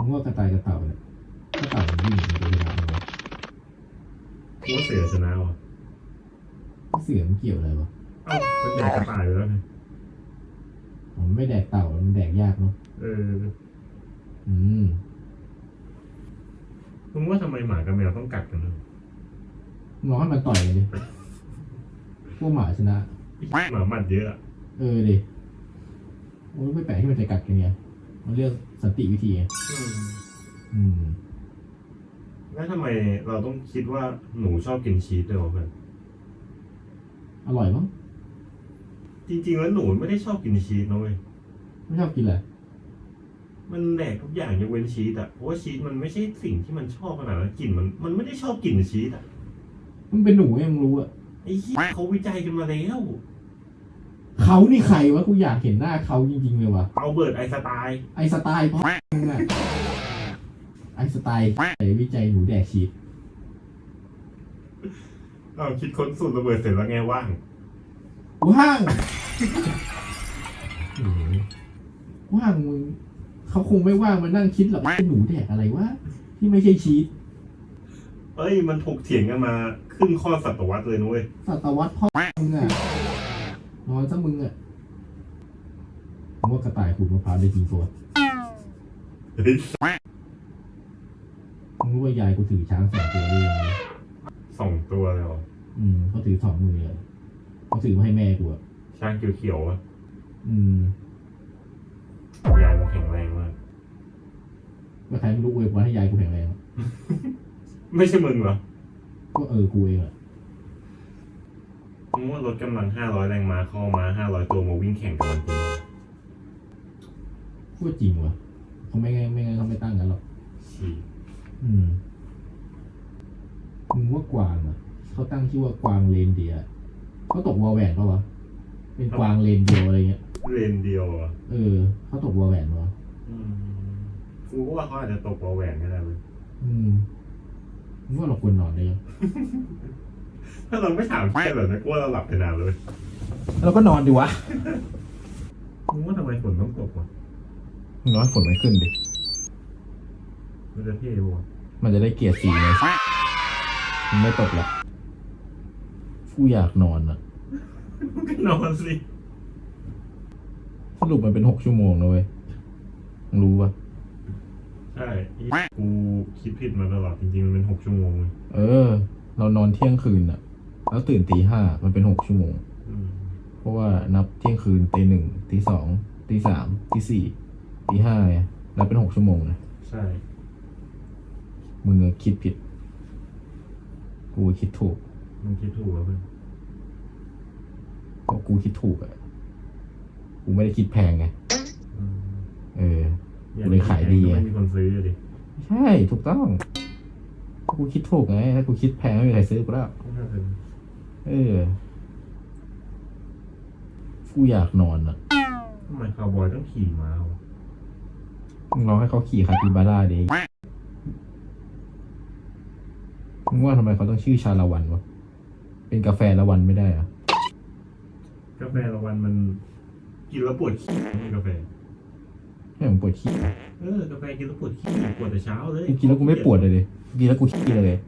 ผมว่ากระต่ายกระเต่าเนี่ยกระเต่ามันวิ่งมันจะเวลาไหมกูว่าเสือชนะว่ะเสือมันเกี่ยวอะไรวะเอ้ามันแดกกระต่ายไปแล้วไงมันไม่แดกเต่ามันแดกยากเนาะเอออืมมึงว่าทำไมหมากับแมวต้องกัดกันนะลองให้มันต่อยกันดิพวกหมาชนะหมาหมัดเยอะอะเออดิมันไม่แปลกที่มันจะกัดกันไง มันเลือกสันติวิธีไงอืมอืม แล้วทำไมเราต้องคิดว่าหนูชอบกินชีสด้วยวะเพื่อนอร่อยมั้งจริง ๆ แล้วหนูไม่ได้ชอบกินชีสนะเว้ยไม่ชอบกินแหละมันแดกทุกอย่างยกเว้นชีสอะเพราะว่าชีสมันไม่ใช่สิ่งที่มันชอบขนาดนั้นกลิ่นมันมันไม่ได้ชอบกลิ่นชีสอะมันเป็นหนูไงมึงรู้อะไอ้เหี้ยเขาวิจัยกันมาแล้ว เขานี่ใครวะกูอยากเห็นหน้าเขาจริงๆเลยวะเอาเบิร์ดไอน์สไตล์ไอสไตล์พ่อมึงอะไอสไตล์ไอวิจัยหนูแดกชีสเราคิดค้นสูตรระเบิดเสร็จแล้วไงว่าง ว่างโอ้โหว่างมึงเขาคงไม่ว่างมานั่งคิดหรอกไอ้หนูแดกอะไรวะที่ไม่ใช่ชีสเอ้ย มันถกเถียงกันมา ครึ่งข้อศตวรรษเลยนุ้ยศตวรรษพ่อมึงอะ นอนซะมึงอะผมว่ากระต่ายขูดมะพร้าวได้จริงตัวเฮ้ยมึงรู้ว่ายายกูถือช้างสองตัวด้วยยังไงสองตัวเลยเหรออืมเขาถือสองมือเลยเขาถือมาให้แม่กูอะช้างเขียวๆวะอืมยายมันแข็งแรงมากก็ใครไม่รู้อวยพรให้ยายกูแข็งแรง ไม่ใช่มึงเหรอ ก็เออกูเองอะ มึงว่ารถกำลังห้าร้อยแรงม้าเข้ามาห้าร้อยตัวมาวิ่งแข่งกันจริงเหรอพูดจริงวะเขาไม่งั้นไม่งั้นเขาไม่ตั้งกันหรอกฉี่อืมมึงว่ากวางอะเขาตั้งชื่อว่ากวางเลนเดียร์เขาตกวอลแหวนปะวะ เป็นกวางเลนเดียวอะไรเงี้ย เลนเดียวเหรอะเออเขาตกวอลแหวนปะวะกูก็ว่าเขาอาจจะตกวอลแหวนก็ได้เลยอืมมึงว่าเราควรนอนได้ยัง ถ้าเราไม่ถามแค่แบบนั้นกูว่าเราหลับไปนานเลยเราก็นอนดีวะมึงว่าทำไมฝนต้องตกวะน้อยฝนมันขึ้นดิ มันจะเท่วะมันจะได้เกียรติสีไงมันไม่ตกหรอกกูอยากนอนอะมึงก็นอนสิสรุปมันเป็นหกชั่วโมงนะเว้ยมึงรู้ปะใช่อีกูคิดผิดมาตลอดจริงๆมันเป็นหกชั่วโมงเลย เออ เรานอนเที่ยงคืนอะแล้วตื่นตีห้ามันเป็นหกชั่วโมงอืมเพราะว่านับเที่ยงคืนตีหนึ่งตีสองตีสามตีสี่ตีห้าไงแล้วเป็นหกชั่วโมงนะใช่ มึงอะคิดผิด กูคิดถูกมึงคิดถูกแล้วเพื่อนเพราะกูคิดถูกอะกูไม่ได้คิดแพงไงอืมเออกูเลยขายดีไงไม่มีคนซื้ออะดิใช่ถูกต้อง กูคิดถูกไง ถ้ากูคิดแพงไม่มีใครซื้อกูแล้วไม่น่าเป็นเออ กูอยากนอนอะทำไมคาวบอยต้องขี่ม้าวะมึงลองให้เขาขี่คาปิบาร่าดิมึงว่าทำไมเขาต้องชื่อชาละวันวะ เป็นกาแฟละวันไม่ได้เหรอะกาแฟละวันมันกินแล้วปวดขี้ไม่ใช่กาแฟ ให้ผมปวดขี้เออกาแฟกินแล้วปวดขี้ปวดแต่เช้าเลยกูกินแล้วกูไม่ปวดเลยดิกินแล้วกูขี้เลย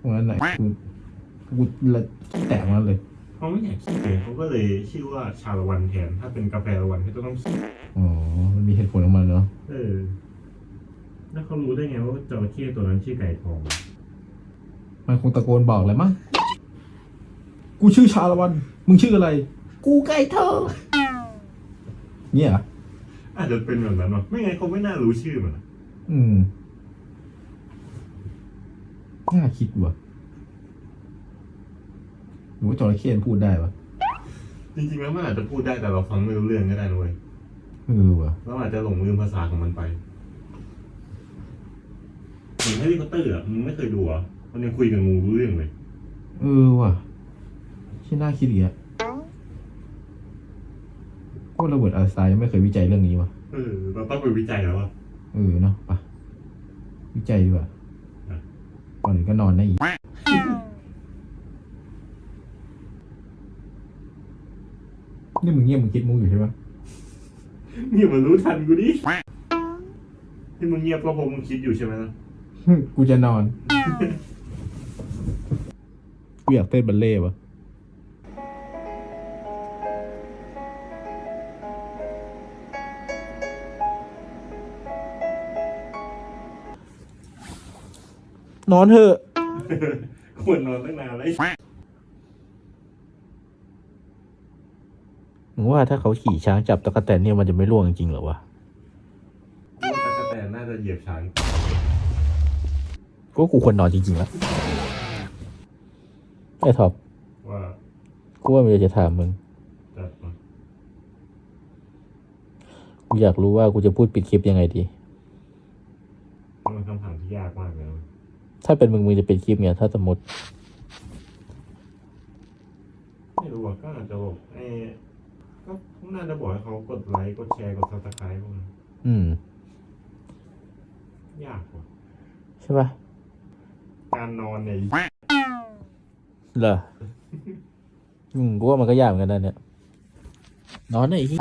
ตรงนั้นไหนกูกูละขี้แตกมาเลยเขาไม่อยากขี้เลยเขาก็เลยชื่อว่าชาละวันแทน ถ้าเป็นกาแฟละวันเขาจะต้องขี้อ๋อมันมีเหตุผลของมันเนาะเออแล้วเขารู้ได้ไงว่าจระเข้ตัวนั้นชื่อไก่ทองมันคงตะโกนบอกเลยมั้งกูชื่อชาละวัน มึงชื่ออะไร กูไก่เธอเนี่ยเหร ออาจจะเป็นแบบนั้นวะไม่งั้นเขาไม่น่ารู้ชื่อมันอะอืมน่าคิดว่ะหรือว่าจระเข้มันพูดได้ปะจริงๆแล้วมันอาจจะพูดได้แต่เราฟังไม่รู้เรื่องก็ได้นะเว้ยเออว่ะ เราอาจจะหลงลืมภาษาของมันไปเหมือนแฮร์รี่พอตเตอร์อะมึงไม่เคยดูเหรอะมันยังคุยกับงูรู้เรื่องเลย เออว่ะที่น่าคิดอีกอะพว กระเบิดอัลสไตน์ยังไม่เคยวิจัยเรื่องนี้ว่ะเออเราต้องไปวิจัยแล้วว่าเออเนาะไปะวิจัยดีกว่าอะก่อนอื่นก็นอนได้อีกนี่มึงเงียบมึงคิดมุกอยู่ใช่ปะนี่มันรู้ทันกูดิที่มึงเงียบก็เพราะมึงคิดอยู่ใช่ไหมนะกูจะนอนกูอยากเต้นบัลเล่ต์วะ นอนเถอะ ควรนอนตั้งนานแล้วไอ้มึงว่าถ้าเขาขี่ช้างจับตะกแตนเนี่ยมันจะไม่ร่วงจริงๆเหรอวะกูว่าตะกะแตนน่าจะเหยียบช้างก็กูควรนอนจริงๆแล้วไอ้ท็อปว่ากูว่ามันจะถามมึงจัดมากูอยากรู้ว่ากูจะพูดปิดคลิปยังไงดีมันเป็นคำถามที่ยากมากเลยนะ ถ้าเป็นมึงมึงจะปิดคลิปเนี่ยถ้าสมมติ ไม่รู้อะก็อาจจะบอกไอ้ก็น่าจะบอกให้เขากดไลค์กดแชร์กดซับสไครต์พวกนั้นอืม ยากว่ะใช่ปะการนอนเนี่ยเหรอ อืมกูว่ามันก็ยากเหมือนกันนะเนี่ย นอนหน่อยที่